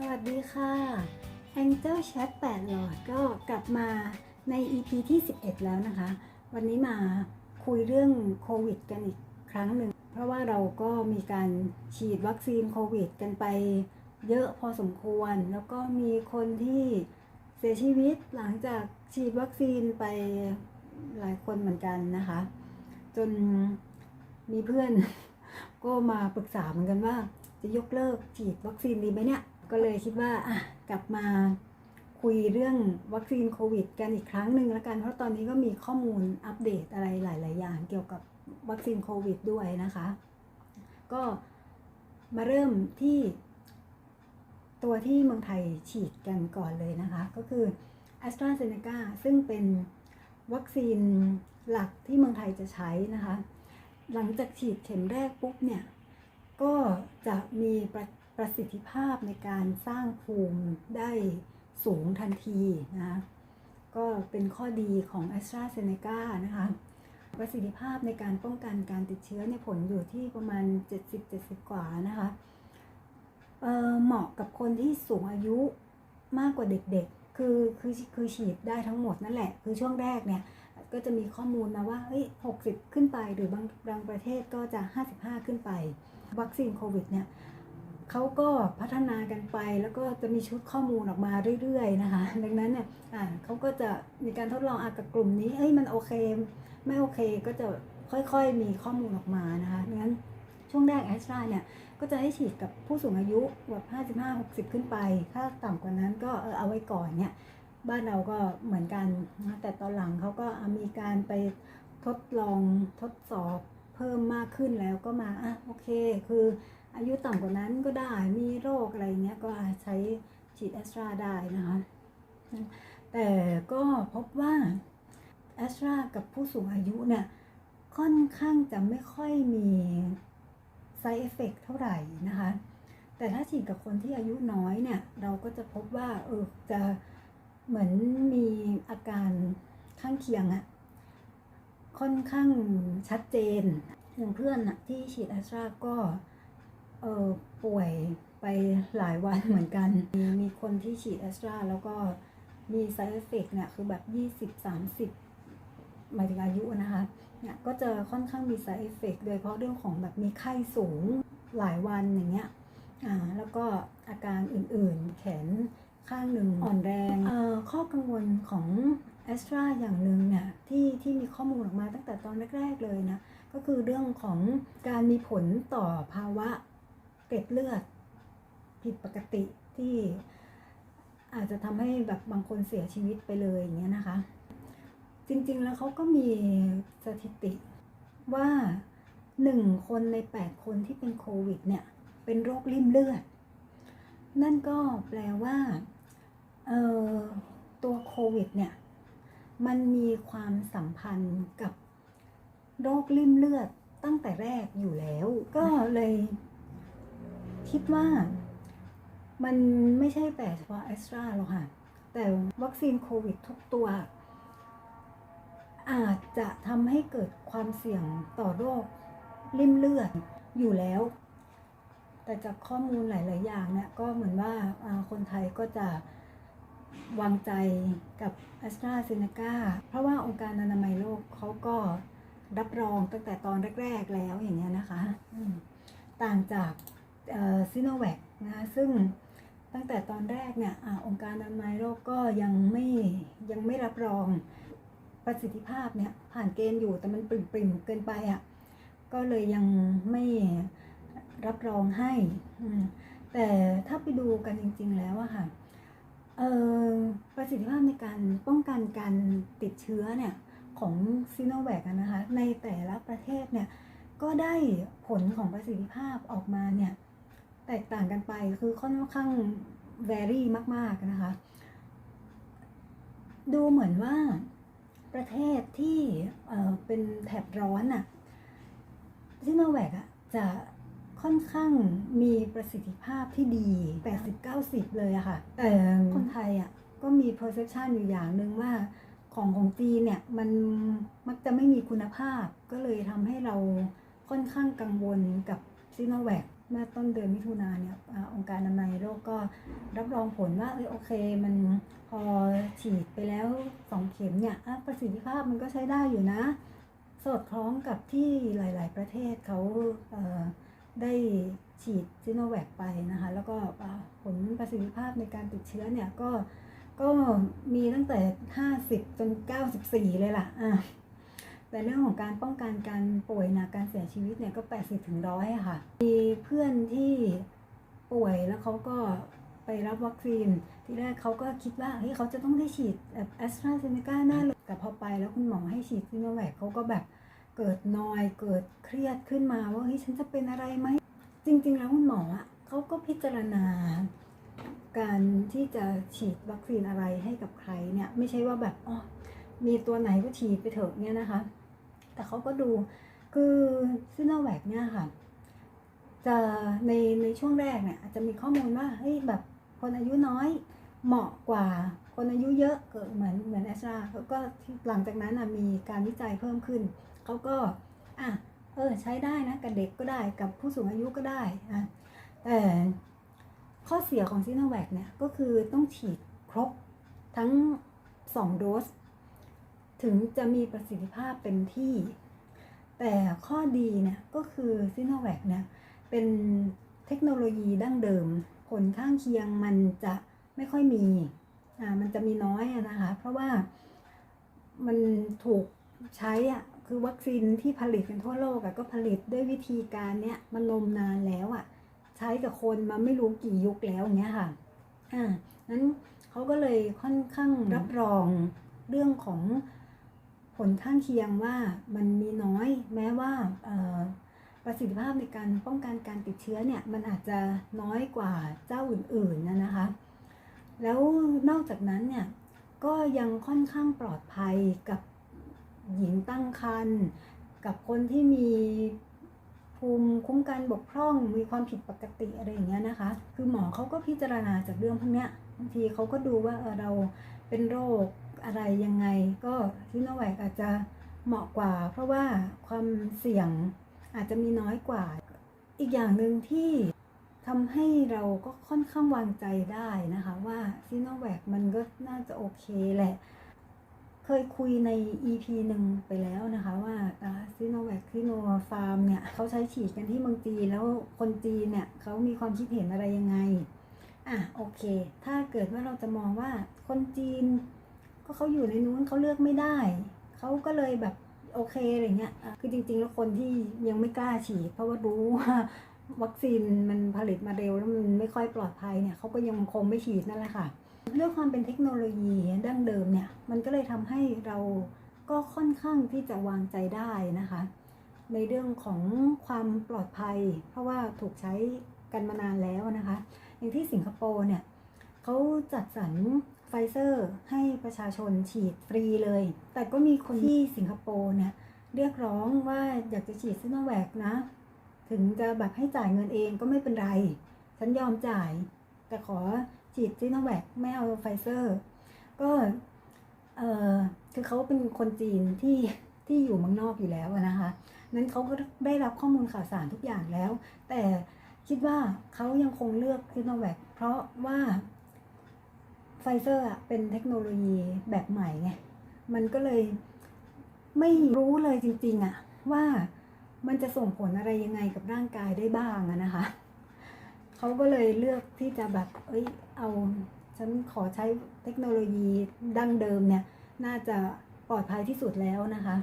สวัสดีค่ะ Angel Chat 8หลอดก็กลับมาใน EP ที่ 11 แล้วนะคะ วันนี้มาคุยเรื่องโควิดกันอีกครั้งหนึ่ง เพราะว่าเราก็มีการฉีดวัคซีนโควิดกันไปเยอะพอสมควร แล้วก็มีคนที่เสียชีวิตหลังจากฉีดวัคซีนไปหลายคนเหมือนกันนะคะ จนมีเพื่อนก็มาปรึกษาเหมือนกันว่าจะยกเลิกฉีดวัคซีนดีไหมเนี่ย ก็เลยคิดว่าอะกลับมาคุยเรื่องวัคซีนโควิด กันอีกครั้งหนึ่งแล้วกัน เพราะตอนนี้ก็มีข้อมูลอัปเดตอะไรหลาย ๆ อย่างเกี่ยวกับวัคซีนโควิดด้วยนะคะ ก็มาเริ่มที่ตัวที่เมืองไทยฉีดกันก่อนเลยนะคะ ก็คือ a s t r a z เซ e c a ซึ่งเป็นวัคซีนหลักที่เมืองไทยจะใช้นะคะ หลังจากฉีดเข็มแรกปุ๊บเนี่ย ก็จะมีประ ประสิทธิภาพในการสร้างภูมิได้สูงทันทีนะคะก็เป็นข้อดีของ a s t r a z เซ e c a นะคะประสิทธิภาพในการป้องกันการติดเชื้อเนี่ยผลอยู่ที่ประมาณ 70-70 กว่านะคะเเหมาะกับคนที่สูงอายุมากกว่าเด็กๆ คือคือคือฉีดได้ทั้งหมดนั่นแหละ คือช่วงแรกเนี่ยก็จะมีข้อมูลมาว่าเฮ้ย60ขึ้นไปหรือบางบางประเทศก็จะ 55 ขึ้นไป วัคซีนโควิดเนี่ย เขาก็พัฒนากันไปแล้วก็จะมีชุดข้อมูลออกมาเรื่อยๆนะคะ ดังนั้นเนี่ยอ่าเขาก็จะมีการทดลองอะกับกลุ่มนี้เอ้ยมันโอเค ไม่โอเคก็จะค่อยๆมีข้อมูลออกมานะคะดังนั้นช่วงแรกแอสตราเนี่ยก็จะให้ฉีดกับผู้สูงอายุแบบ55 60 ขึ้นไป ถ้าต่ำกว่านั้นก็เออเอาไว้ก่อนเนี่ยบ้านเราก็เหมือนกันนะแต่ตอนหลังเขาก็มีการไปทดลองทดสอบเพิ่มมากขึ้นแล้วก็มาอะโอเค คือ อายุต่ำกว่านั้นก็ได้มีโรคอะไรเงี้ยก็ใช้ฉีดแอสตราได้นะคะ แต่ก็พบว่าแอสตรากับผู้สูงอายุเนี่ยค่อนข้างจะไม่ค่อยมี side effect เท่าไหร่นะคะ แต่ถ้าฉีดกับคนที่อายุน้อยเนี่ย เราก็จะพบว่าเออจะเหมือนมีอาการข้างเคียงอะค่อนข้างชัดเจนอย่างเพื่อนอะที่ฉีดแอสตราก็ เออป่วยไปหลายวันเหมือนกัน มีมีคนที่ฉีดแอสตราแล้วก็มี side effect เนี่ยคือแบบ20-30หมายถึงอายุนะคะเนี่ยก็จะค่อนข้างมี side effect โดยเฉพาะเรื่องของแบบมีไข้สูงหลายวันอย่างเงี้ยอ่าแล้วก็อาการอื่นๆ แขนข้างหนึ่งอ่อนแรงเอ่อข้อกังวลของแอสตราอย่างหนึ่งเนี่ยที่ที่มีข้อมูลออกมาตั้งแต่ตอนแรก ๆ เลยนะ ก็คือเรื่องของการมีผลต่อภาวะ เกล็ดเลือด ผิดปกติที่อาจจะทำให้แบบบางคนเสียชีวิตไปเลยอย่างเงี้ยนะคะ จริงๆแล้วเขาก็มีสถิติว่าหนึ่งคนใน 8 คนที่เป็นโควิดเนี่ย เป็นโรคริ่มเลือด นั่นก็แปลว่าตัวโควิดเนี่ย มันมีความสัมพันธ์กับโรคริ่มเลือดตั้งแต่แรกอยู่แล้ว ก็เลย คิดว่ามันไม่ใช่แต่เฉพาะแอสตราหรอกค่ะ แต่วัคซีนโควิดทุกตัว อาจจะทำให้เกิดความเสี่ยงต่อโรคริ่มเลือดอยู่แล้ว แต่จากข้อมูลหลาย ๆ อย่างเนี่ยก็เหมือนว่าคนไทยก็จะวางใจกับ a s t r a z เซ e c a เพราะว่าองค์การอนามัยโลกเขาก็รับรองตั้งแต่ตอนแรก ๆ แล้วอย่างเงี้ยนะคะ ต่างจาก ซิโนแวคนะคะซึ่งตั้งแต่ตอนแรกเนี่ยอองค์การอนามัยโลกก็ยังไม่ยังไม่รับรองประสิทธิภาพเนี่ยผ่านเกณฑ์อยู่แต่มันปริ่มๆเกินไปอะ่ะก็เลยยังไม่รับรองให้แต่ถ้าไปดูกันจริง ๆ แล้วอะค่ะประสิทธิภาพในการป้องกันการติดเชื้อเนี่ยของซีโนแวคนะคะในแต่ละประเทศเนี่ยก็ได้ผลของประสิทธิภาพออกมาเนี่ย แตกต่างกันไปคือค่อนข้าง vary มาก ๆ นะคะ ดูเหมือนว่าประเทศที่เอ่อเป็นแถบร้อนอะซิโนแวคอะจะค่อนข้างมีประสิทธิภาพที่ดี 80-90 เลยอะค่ะ แต่คนไทยอะก็มี perception อยู่อย่างหนึ่งว่าของของจีนเนี่ยมันมักจะไม่มีคุณภาพก็เลยทำให้เราค่อนข้างกังวลกับซิโนแวค เมื่อต้นเดือนมิถุนาเนี่ยองค์การอนามัยโลกก็รับรองผลว่าเออโอเค มันพอฉีดไปแล้วสองเข็มเนี่ยประสิทธิภาพมันก็ใช้ได้อยู่นะ สอดคล้องกับที่หลาย ๆ ประเทศเขาเได้ฉีดซิโนแวคไปนะคะ แล้วก็ผลประสิทธิภาพในการติดเชื้อเนี่ยก็ก็มีตั้งแต่ 50 จน 94 เลยล่ะอะ แต่เรื่องของการป้องกันการป่วยหนักการเสียชีวิตเนี่ยก็ 80ถึงร้อยค่ะ มีเพื่อนที่ป่วยแล้วเขาก็ไปรับวัคซีน ทีแรกเขาก็คิดว่าเฮ้ยเขาจะต้องได้ฉีดแอสตราเซเนกาแน่เลยแต่พอไปแล้วคุณหมอให้ฉีดซิโนแวคเขาก็แบบเกิดนอยเกิดเครียดขึ้นมาว่าเฮ้ยฉันจะเป็นอะไรไหม จริง ๆ แล้วคุณหมออะเขาก็พิจารณาการที่จะฉีดวัคซีนอะไรให้กับใครเนี่ย ไม่ใช่ว่าแบบอ๋อมีตัวไหนก็ฉีดไปเถอะเนี่ยนะคะ แต่เขาก็ดูคือซิโนแวคเนี่ยค่ะ จะในในช่วงแรกเนี่ยอาจจะมีข้อมูลว่าเฮ้ยแบบคนอายุน้อยเหมาะกว่าคนอายุเยอะเกิดเหมือนเหมือนแอสตราเขาก็หลังจากนั้นนะมีการวิจัยเพิ่มขึ้นเขาก็อะเออใช้ได้นะกับเด็กก็ได้กับผู้สูงอายุก็ได้อะแต่ข้อเสียของซิโนแวคเนี่ยก็คือต้องฉีดครบทั้ง 2 โดส ถึงจะมีประสิทธิภาพเต็มที่ แต่ข้อดีเนี่ยก็คือซิโนแวคเนี่ยเป็นเทคโนโลยีดั้งเดิม ผลข้างเคียงมันจะไม่ค่อยมีอ่ามันจะมีน้อยนะคะ เพราะว่ามันถูกใช้อะคือวัคซีนที่ผลิตกันทั่วโลกอะก็ผลิตด้วยวิธีการเนี้ยมันนมนานแล้วอะใช้กับคนมาไม่รู้กี่ยุคแล้วเงี้ยค่ะอ่านั้นเขาก็เลยค่อนข้างรับรองเรื่องของ ผลข้างเคียงว่ามันมีน้อยแม้ว่าประสิทธิภาพในการป้องกันการติดเชื้อเนี่ยมันอาจจะน้อยกว่าเจ้าอื่นๆนะนะคะ แล้วนอกจากนั้นเนี่ยก็ยังค่อนข้างปลอดภัยกับหญิงตั้งครรภ์กับคนที่มีภูมิคุ้มกันบกพร่องมีความผิดปกติอะไรอย่างเงี้ยนะคะ คือหมอเขาก็พิจารณาจากเรื่องพวกเนี้ยบางทีเขาก็ดูว่าเออเราเป็นโรค อะไรยังไง ก็ซิโนแวคอาจจะเหมาะกว่า เพราะว่าความเสี่ยงอาจจะมีน้อยกว่า อีกอย่างหนึ่งที่ทำให้เราก็ค่อนข้างวางใจได้นะคะว่าซีโนแวคมันก็น่าจะโอเคแหละ เคยคุยใน EP หนึ่งไปแล้วนะคะว่าซีโนแวคซีโนฟาร์มเนี่ยเขาใช้ฉีดกันที่เมืองจีนแล้วคนจีนเนี่ยเขามีความคิดเห็นอะไรยังไง อะโอเค ถ้าเกิดว่าเราจะมองว่าคนจีน ก็เขาอยู่ในนู้นเขาเลือกไม่ได้ เขาก็เลยแบบโอเคอะไรเงี้ย คือจริงๆแล้วคนที่ยังไม่กล้าฉีดเพราะว่ารู้ว่าวัคซีนมันผลิตมาเร็วแล้วมันไม่ค่อยปลอดภัยเนี่ยเขาก็ยังคงไม่ฉีดนั่นแหละค่ะด้วยความเป็นเทคโนโลยีดั้งเดิมเนี่ยมันก็เลยทำให้เราก็ค่อนข้างที่จะวางใจได้นะคะ ในเรื่องของความปลอดภัย เพราะว่าถูกใช้กันมานานแล้วนะคะ อย่างที่สิงคโปร์เนี่ยเขาจัดสรร ไฟเซอร์ให้ประชาชนฉีดฟรีเลย แต่ก็มีคนที่สิงคโปร์เนี่ยเรียกร้องว่าอยากจะฉีดซิโนแวคนะ ถึงจะแบบให้จ่ายเงินเองก็ไม่เป็นไร ฉันยอมจ่าย แต่ขอฉีดซิโนแวคไม่เอาไฟเซอร์ ก็เออคือเขาเป็นคนจีนที่ที่อยู่เมืองนอกอยู่แล้วอะนะคะ นั้นเขาก็ได้รับข้อมูลข่าวสารทุกอย่างแล้ว แต่คิดว่าเขายังคงเลือกซิโนแวคเพราะว่า ไฟเซอร์อะเป็นเทคโนโลยีแบบใหม่ไง มันก็เลยไม่รู้เลยจริงๆอะว่ามันจะส่งผลอะไรยังไงกับร่างกายได้บ้างอะนะคะ เขาก็เลยเลือกที่จะแบบ เอ้ย เอาฉันขอใช้เทคโนโลยีดั้งเดิมเนี่ย น่าจะปลอดภัยที่สุดแล้วนะคะ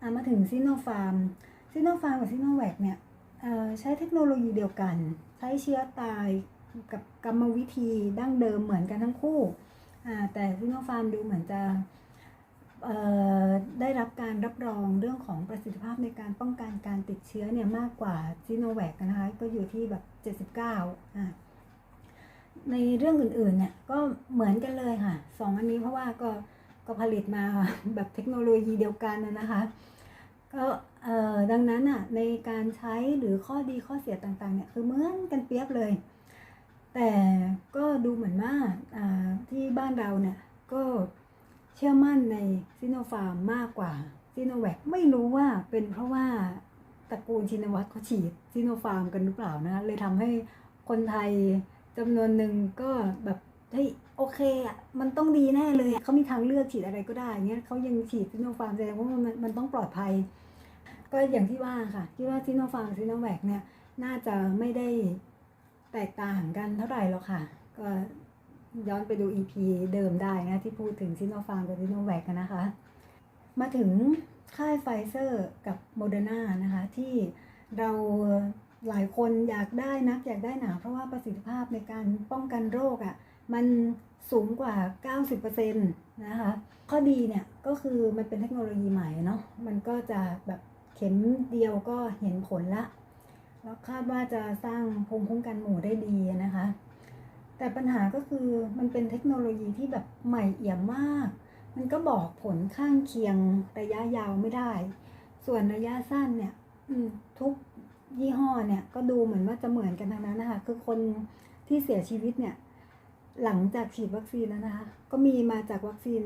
อะมาถึงซิโนฟาร์มซิโนฟาร์มกับซิโนแวคเนี่ยใช้เทคโนโลยีเดียวกัน ใช้เชื้อตาย กับกรรมวิธีดั้งเดิมเหมือนกันทั้งคู่อ่าแต่ซิโนฟาร์มดูเหมือนจะได้รับการรับรองเรื่องของประสิทธิภาพในการป้องกันการติดเชื้อเนี่ยมากกว่าซิโนแวคนะคะ ก็อยู่ที่แบบ 79อ่าในเรื่องอื่นๆเนี่ยก็เหมือนกันเลยค่ะสองอันนี้เพราะว่าก็ก็ผลิตมาแบบเทคโนโลยีเดียวกันนะคะก็ดังนั้นอะในการใช้หรือข้อดีข้อเสียต่างๆเนี่ยคือเหมือนกันเปรียบเลย แต่ก็ดูเหมือนว่าที่บ้านเราเนี่ยก็เชื่อมั่นในซิโนฟาร์มมากกว่าซิโนแวคไม่รู้ว่าเป็นเพราะว่าตระกูลชินวัตรเขาฉีดซิโนฟาร์มกันหรือเปล่านะคะเลยทำให้คนไทยจำนวนหนึ่งก็แบบเฮ้ยโอเคอะมันต้องดีแน่เลยเขามีทางเลือกฉีดอะไรก็ได้เงี้ยเขายังฉีดซิโนฟาร์มแสดงว่ามันมันต้องปลอดภัย ก็อย่างที่ว่าค่ะที่ว่าซิโนฟาร์มซิโนแวคเนี่ยน่าจะไม่ได้ แตกต่างกันเท่าไหร่หรอกค่ะ ก็ย้อนไปดู EP เดิมได้นะที่พูดถึงซิโนฟาร์มกับซิโนแวคนะคะ มาถึงค่ายไฟเซอร์กับโมเดอร์นานะคะ ที่เราหลายคนอยากได้นักอยากได้หนา เพราะว่าประสิทธิภาพในการป้องกันโรคอะ่ะมันสูงกว่า 90%นะคะ ข้อดีเนี่ยก็คือมันเป็นเทคโนโลยีใหม่เนาะมันก็จะแบบเข็มเดียวก็เห็นผลละ แล้วคาดว่าจะสร้างภูมิคุ้มกันหมู่ได้ดีนะคะ แต่ปัญหาก็คือมันเป็นเทคโนโลยีที่แบบใหม่เอี่ยมมาก มันก็บอกผลข้างเคียงระยะยาวไม่ได้ ส่วนระยะสั้นเนี่ยทุกยี่ห้อเนี่ยก็ดูเหมือนว่าจะเหมือนกันทั้งนั้นนะคะ คือคนที่เสียชีวิตเนี่ย หลังจากฉีดวัคซีนแล้วนะคะ ก็มีมาจากวัคซีน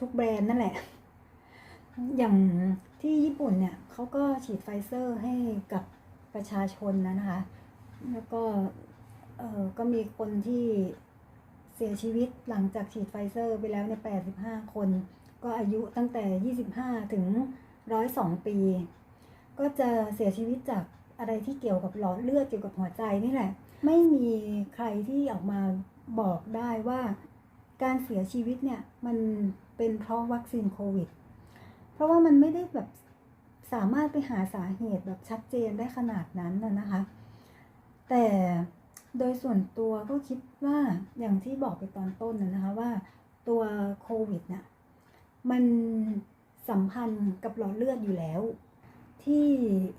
ทุกแบรนด์นั่นแหละ อย่างที่ญี่ปุ่นเนี่ยเขาก็ฉีดไฟเซอร์ให้กับ ประชาชนนะนะคะ แล้วก็เออก็มีคนที่เสียชีวิตหลังจากฉีดไฟเซอร์ไปแล้วในย85 คน ก็อายุตั้งแต่ 25 ถึง 102 ปี ก็จะเสียชีวิตจากอะไรที่เกี่ยวกับหลอดเลือดเกี่ยวกับหัวใจนี่แหละ ไม่มีใครที่ออกมาบอกได้ว่าการเสียชีวิตเนี่ยมันเป็นเพราะวัคซีนโควิด เพราะว่ามันไม่ได้แบบ สามารถไปหาสาเหตุแบบชัดเจนได้ขนาดนั้นนะนะคะ แต่โดยส่วนตัวก็คิดว่าอย่างที่บอกไปตอนต้นนะนะคะว่าตัวโควิดน่ะมันสัมพันธ์กับหลอดเลือดอยู่แล้ว ที่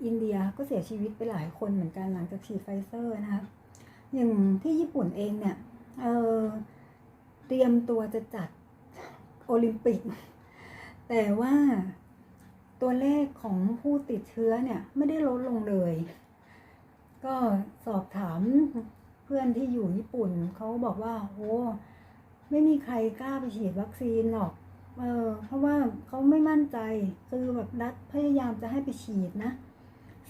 อินเดียก็เสียชีวิตไปหลายคนเหมือนกันหลังจากฉีดไฟเซอร์นะคะอย่างที่ญี่ปุ่นเองเนี่ยเเตรียมตัวจะจัดโอลิมปิก แต่ว่า ตัวเลขของผู้ติดเชื้อเนี่ยไม่ได้ลดลงเลย ก็สอบถามเพื่อนที่อยู่ญี่ปุ่นเขาบอกว่าโอ้ไม่มีใครกล้าไปฉีดวัคซีนหรอกเออเพราะว่าเขาไม่มั่นใจคือแบบรัฐพยายามจะให้ไปฉีดนะ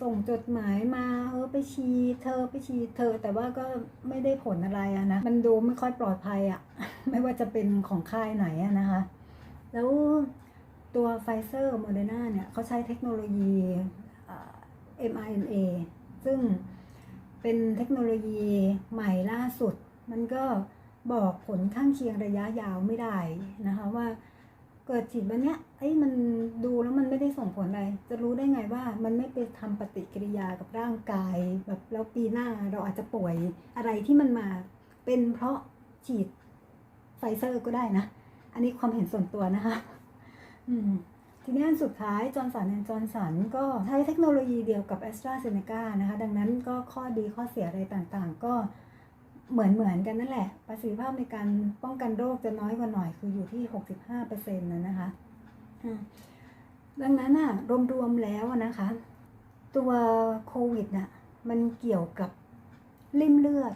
ส่งจดหมายมาเออไปฉีดเธอไปฉีดเธอ แต่ว่าก็ไม่ได้ผลอะไรอะนะมันดูไม่ค่อยปลอดภัยอะไม่ว่าจะเป็นของค่ายไหนอะนะคะ แล้ว ตัวไฟเซอร์โมเดอร์นาเนี่ยเขาใช้เทคโนโลยี mRNA ซึ่งเป็นเทคโนโลยีใหม่ล่าสุด มันก็บอกผลข้างเคียงระยะยาวไม่ได้นะคะว่าเกิดฉีดวันเนี้ยเอ้ยมันดูแล้วมันไม่ได้ส่งผลอะไร จะรู้ได้ไงว่ามันไม่ไปทำปฏิกิริยากับร่างกายแบบแล้วปีหน้าเราอาจจะป่วยอะไรที่มันมาเป็นเพราะฉีดไฟเซอร์ก็ได้นะ อันนี้ความเห็นส่วนตัวนะคะ ทีนี้อันสุดท้ายจอร์นสันแอนจอร์นสันก็ใช้เทคโนโลยีเดียวกับ a s t r a z เซ e c a นะคะ ดังนั้นก็ข้อดีข้อเสียอะไรต่างๆ ก็เหมือนเหมือนกันนั่นแหละ ประสิทธิภาพในการป้องกันโรคจะน้อยกว่าหน่อยคืออยู่ที่ 65%นะนะคะ ดังนั้นอะรวมๆแล้วนะคะ ตัวโควิดน่ะมันเกี่ยวกับริ่มเลือด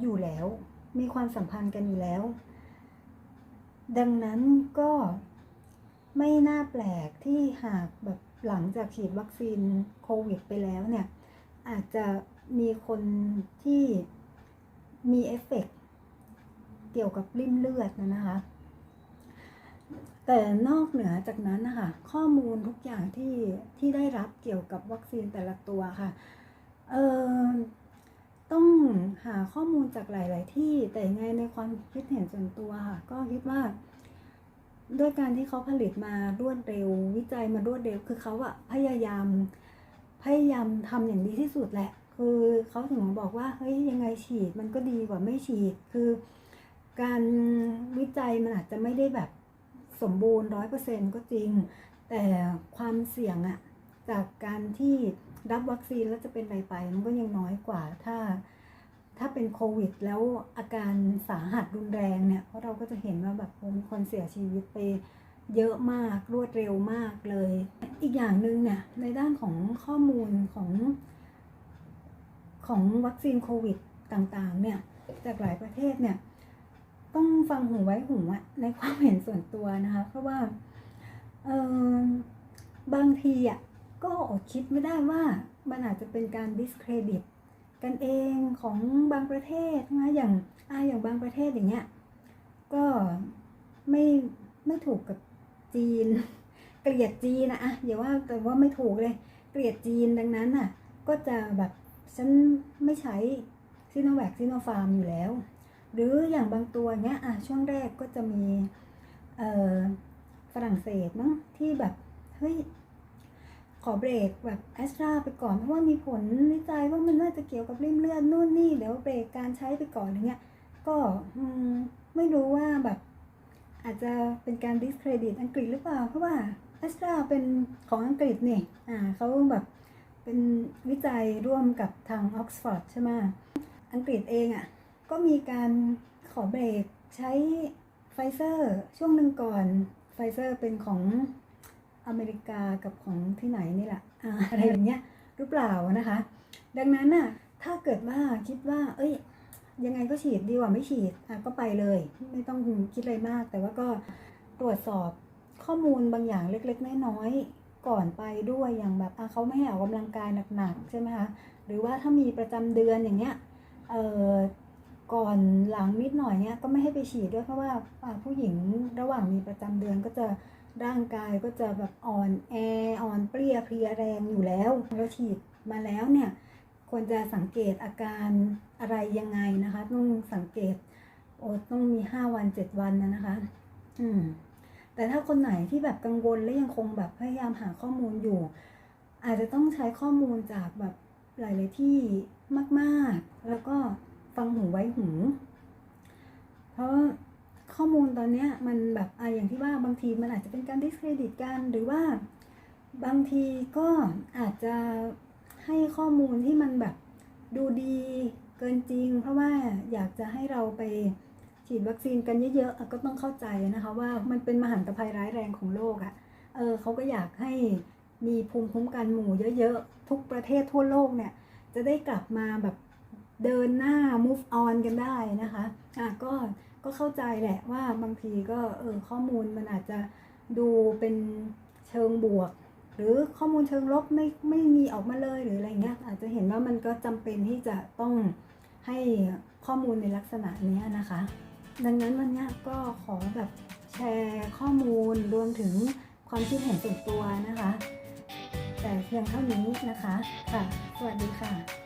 อยู่แล้ว มีความสัมพันธ์กันอยู่แล้ว ดังนั้นก็ ไม่น่าแปลกที่หากแบบหลังจากฉีดวัคซีนโควิดไปแล้วเนี่ย อาจจะมีคนที่มีเอฟเฟกต์เกี่ยวกับริ่มเลือดนะนะคะ แต่นอกเหนือจากนั้นนะคะข้อมูลทุกอย่างที่ที่ได้รับเกี่ยวกับวัคซีนแต่ละตัวค่ะ เออต้องหาข้อมูลจากหลาย ๆ ที่แต่ยังไงในความคิดเห็นส่วนตัวค่ะ ก็คิดว่า ด้วยการที่เขาผลิตมารวดเร็ว วิจัยมารวดเร็ว คือเขาอะพยายาม พยายามทำอย่างดีที่สุดแหละ คือเขาถึงบอกว่าเฮ้ยยังไงฉีดมันก็ดีกว่าไม่ฉีด คือการวิจัยมันอาจจะไม่ได้แบบสมบูรณ์ร้อยเปอร์เซ็นก็จริง แต่ความเสี่ยงอะจากการที่รับวัคซีนแล้วจะเป็นอะไรไป มันก็ยังน้อยกว่าถ้า ถ้าเป็นโควิด แล้วอาการสาหัสรุนแรงเนี่ยเพราะเราก็จะเห็นว่าแบบมีคนเสียชีวิตไปเยอะมากรวดเร็วมากเลย อีกอย่างหนึ่งเนี่ยในด้านของข้อมูลของของวัคซีนโควิดต่างๆเนี่ยจากหลายประเทศเนี่ยต้องฟังหูไว้หูอะในความเห็นส่วนตัวนะคะ เพราะว่าเออบางทีอะก็อดคิดไม่ได้ว่ามันอาจจะเป็นการ discredit กันเองของบางประเทศนะอย่างอ่าอย่างบางประเทศอย่างเงี้ยก็ไม่ไม่ถูกกับจีน เกลียดจีนนะอะอย่าว่าแต่ว่าไม่ถูกเลย เกลียดจีนดังนั้นน่ะ ก็จะแบบฉันไม่ใช้ซิโนแวคซิโนฟาร์มอยู่แล้ว หรืออย่างบางตัวเนี้ยอะช่วงแรกก็จะมีเอ่อฝรั่งเศสมั้งที่แบบเฮ้ย ขอเบรกแบบแอสตราไปก่อนเพราะว่ามีผลวิจัยว่ามันน่าจะเกี่ยวกับริ่มเลือดนู่นนี่เดี๋ยวเบรกการใช้ไปก่อนอย่างเงี้ยก็อไม่รู้ว่าแบบอาจจะเป็นการ discredit อังกฤษหรือเปล่า เพราะว่าแอสตราเป็นของอังกฤษนี่อ่าเขาแบบเป็นวิจัยร่วมกับทางออกซฟอร์ดใช่ไหมอังกฤษเองอะ่ะก็มีการขอเบรกใช้ไฟเซอร์ช่วงหนึ่งก่อนไฟเซอร์เป็นของ อเมริกากับของที่ไหนนี่แหละอะไรอย่างเงี้ยหรือเปล่านะคะ ดังนั้นน่ะถ้าเกิดว่าคิดว่า เอ้ย ยังไงก็ฉีดดีกว่าไม่ฉีดอะก็ไปเลย ไม่ต้องคิดอะไรมาก แต่ว่าก็ตรวจสอบข้อมูลบางอย่างเล็กๆน้อยๆก่อนไปด้วยอย่างแบบอะเขาไม่ให้ออกกำลังกายหนักๆใช่ไหมคะหรือว่าถ้ามีประจำเดือนอย่างเงี้ยเอ่อก่อนหลังนิดหน่อยเนี้ยก็ไม่ให้ไปฉีดด้วยเพราะว่าผู้หญิงระหว่างมีประจำเดือนก็จะ ร่างกายก็จะแบบอ่อนแออ่อนเปรี้ยเพลียแรงอยู่แล้วแล้วฉีดมาแล้วเนี่ยควรจะสังเกตอาการอะไรยังไงนะคะ ต้องสังเกตโอ้ต้องมีห้าวันเจ็ดวันนะนะคะ อืม แต่ถ้าคนไหนที่แบบกังวลและยังคงแบบพยายามหาข้อมูลอยู่ อาจจะต้องใช้ข้อมูลจากแบบหลาย ๆ ที่มาก ๆ แล้วก็ฟังหูไว้หู เพราะ ข้อมูลตอนเนี้ยมันแบบออย่างที่ว่าบางทีมันอาจจะเป็นการ discredit กันหรือว่าบางทีก็อาจจะให้ข้อมูลที่มันแบบดูดีเกินจริง เพราะว่าอยากจะให้เราไปฉีดวัคซีนกันเยอะๆก็ต้องเข้าใจนะคะว่ามันเป็นมหันตภัยร้ายแรงของโลกอะ่ะเออเขาก็อยากให้มีภูมิคุ้มกันหมู่เยอะๆ ทุกประเทศทั่วโลกเนี่ย จะได้กลับมาแบบเดินหน้า move on กันได้นะคะอะก็ ก็เข้าใจแหละว่าบางทีก็เออข้อมูลมันอาจจะดูเป็นเชิงบวก หรือข้อมูลเชิงลบไม่ไม่มีออกมาเลยหรืออะไรเงี้ยอาจจะเห็นว่ามันก็จำเป็นที่จะต้องให้ข้อมูลในลักษณะนี้นะคะ ดังนั้นวันนี้ก็ขอแบบแชร์ข้อมูลรวมถึงความคิดเห็นส่วนตัวนะคะ แต่เพียงเท่านี้นะคะค่ะ สวัสดีค่ะ